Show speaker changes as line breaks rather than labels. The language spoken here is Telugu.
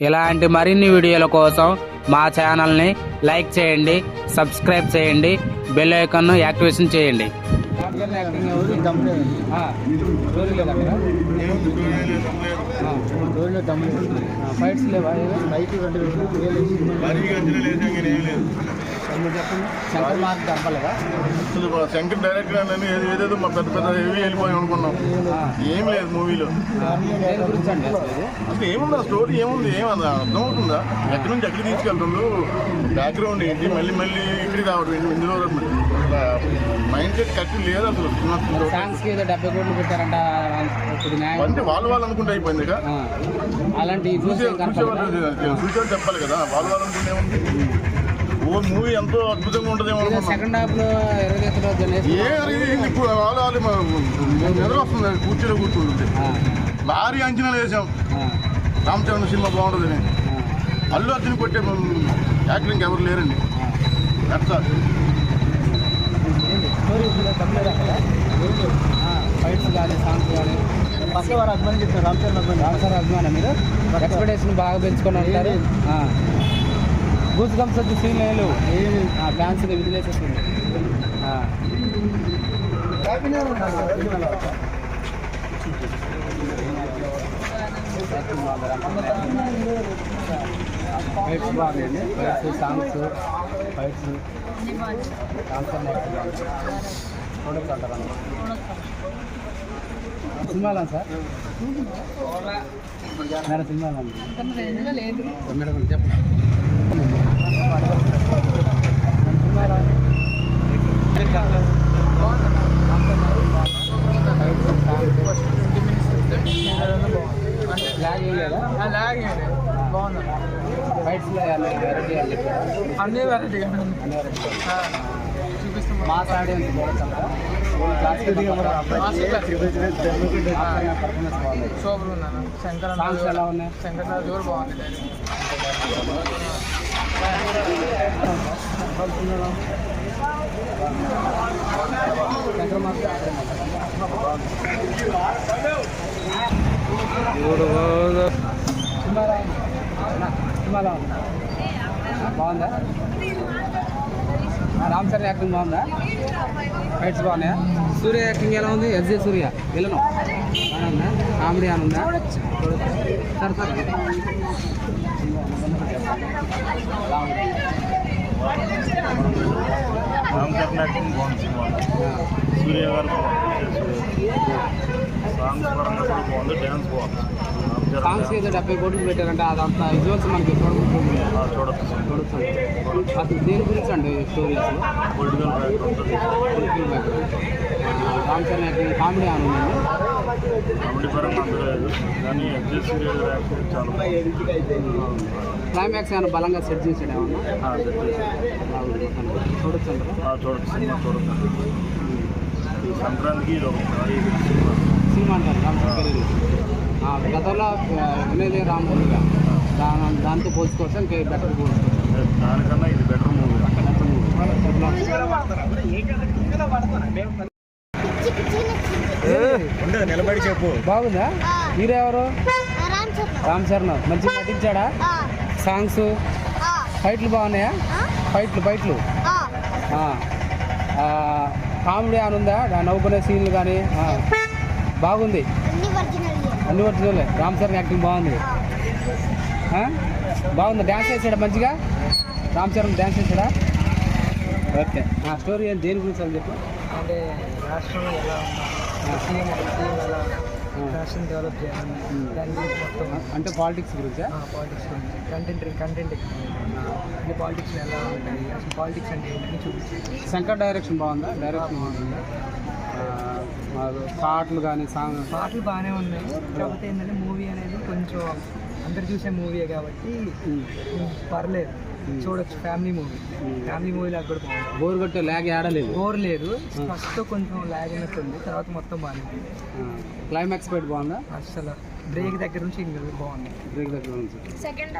ఇలాంటి మరిన్ని వీడియోల కోసం మా ఛానల్ని లైక్ చేయండి సబ్స్క్రైబ్ చేయండి బెల్ ఐకాన్ను యాక్టివేషన్ చేయండి ఫైట్స్ లేవా శంకర్
అసలు శంకర్ డైరెక్టర్ అని ఏదో- ఏదేదో మా పెద్ద పెద్ద హెవీ వెళ్ళిపోయి అనుకున్నాం. ఏం లేదు మూవీలో.
అసలు
ఏముంది ఆ స్టోరీ ఏముంది? ఏమన్నా అర్థం అవుతుందా ఎక్కడి నుంచి ఎక్కడికి తీసుకెళ్తుండ్రు? బ్యాక్గ్రౌండ్ ఏంటి? మళ్ళీ మళ్ళీ ఇక్కడికి రావడం ఏంటి? ఇందులో మైండ్ సెట్ కరెక్ట్ లేదు అసలు.
డెబ్బై కోట్లు పెట్టారంట
అంటే వాళ్ళు వాళ్ళు అనుకుంటే అయిపోయింది.
అలాంటి చూసే
చూసే చూసేవాళ్ళు చెప్పాలి కదా. వాళ్ళు వాళ్ళు అనుకుంటే ఏముంది? ఓ మూవీ ఎంతో అద్భుతంగా ఉంటుందేమో అనుకున్నాం
సెకండ్
హాఫ్లో నిద్ర వస్తుంది కూర్చుంటుంది
ఆ,
భారీ అంచనాలు వేసాం. రామచంద్ర సినిమా బాగుంటుందని. అల్లు అర్జున్ కొట్టే యాక్టింగ్ ఎవరు లేరండి. ఎట్లా
ఫైట్స్ కానీ సాంగ్స్ కానీ రామసార్ అభిమానం మీరు? ఎక్స్పెక్టేషన్ బాగా పెంచుకొని ఉంటారు. గూస్ గమ్స్ వచ్చి సీన్ లేదు ఫ్యాన్స్ విదిలేసేస్తుంది. ఫైట్స్ ఫైట్స్ సాంగ్స్ ఫైట్స్ అంటారు సినిమాలా సార్? మేడం సినిమాలా మేడం చెప్పండి.
అన్ని వెరైటీ
చూడొచ్చంటారా? పర్ఫార్మెన్స్ బాగుంది
సూపర్ ఉన్నాను శంకర్ శంకర్ కూడా బాగుంది
శంకర్ మాస్టర్ సినిమాలా ఉంది. అన్న, సినిమాలా ఉంది. ఆ, బాగుందా రామ్ సార్ యాక్టింగ్ బాగుందా ఫైట్స్ బాగున్నాయా సూర్య యాక్టింగ్ ఎలా ఉంది ఎస్జే సూర్య విలను బాగుందా కామెడీ అని ఉందా సార్
బాగుంది సినిమా. సూర్య గారు సాంగ్స్ పరంగా కూడా బాగుంది డ్యాన్స్ బాగుంది. రామచరణ్
సాంగ్స్ ఏదో డెబ్బై కోట్లు పెట్టారంటే అదంతా విజువల్స్ మనకి చూడకుండా
చూడొచ్చు.
చూడొచ్చు. అసలు దేని గురించి అండి stories
political background.
Ram Charan acting comedy అని
కానీ చాలా
క్లైమాక్స్ ఏమైనా బలంగా సెట్ చేసాడు ఏమన్నా. చూడొచ్చు
సినిమా చూడొచ్చు. సంక్రాంతికి ఇది ఒక భారీ సినిమా
అంటారు రామ్ గతంలో ఆ, వినయ్ రామచంద్రగా దాని దాంతో పోల్చుకోవచ్చు ఇంకా బెటర్ పోల్చుకోవచ్చు
దానికన్నా ఇది బెటర్ మూవీ నిలబడి చెప్పు.
బాగుందా? హీరో ఎవరు
రామ్ చరణ్
మంచిగా నటించాడా? సాంగ్స్? ఫైట్లు బాగున్నాయా? ఫైట్లు ఫైట్లు. ఆ. ఆ, కామెడీ అని ఉందా? నవ్వుకునే సీన్లు కానీ? ఆ. బాగుంది.
అన్ని ఒరిజినల్
రామ్ చరణ్ యాక్టింగ్ బాగుంది. ఆ? బాగుంది. డ్యాన్స్ చేసాడా మంచిగా? రామ్ చరణ్ డ్యాన్స్ చేసాడా? ఓకే. ఆ స్టోరీ ఏం దేని గురించి అని చెప్పు.
అంటే రాష్ట్రంలో ఎలా సీఎం సీఎం ఎలా రాష్ట్రం డెవలప్ చేయాలి దాని గురించి మొత్తం
అంటే పాలిటిక్స్ గురించా?
పాలిటిక్స్ గురించి. కంటెంట్ కంటెంట్ అంటే పాలిటిక్స్ ఎలా ఉంటాయి? అసలు పాలిటిక్స్ అంటే ఏంటని చూపించాలి
శంకర్ డైరెక్షన్ బాగుందా? డైరెక్షన్ బాగుందా? పాటలు కానీ సాంగ్
పాటలు బాగానే ఉన్నాయి. కాకపోతే ఏంటంటే మూవీ అనేది కొంచెం అందరు చూసే మూవీయే కాబట్టి పర్లేదు. చూడొచ్చు ఫ్యామిలీ మూవీ ఫ్యామిలీ మూవీ లాగా కూడా బాగుంది
బోర్ కొట్టే లాగ్ ఆడలేదు
బోర్ లేదు. ఫస్ట్ కొంచెం లాగ్ ఉంది తర్వాత మొత్తం బాగానే ఉంది
క్లైమాక్స్ పెట్టి బాగుందా?
అసలు బ్రేక్ దగ్గర నుంచి ఇంకా బాగుంది.
బ్రేక్ దగ్గర నుంచి.
సెకండ్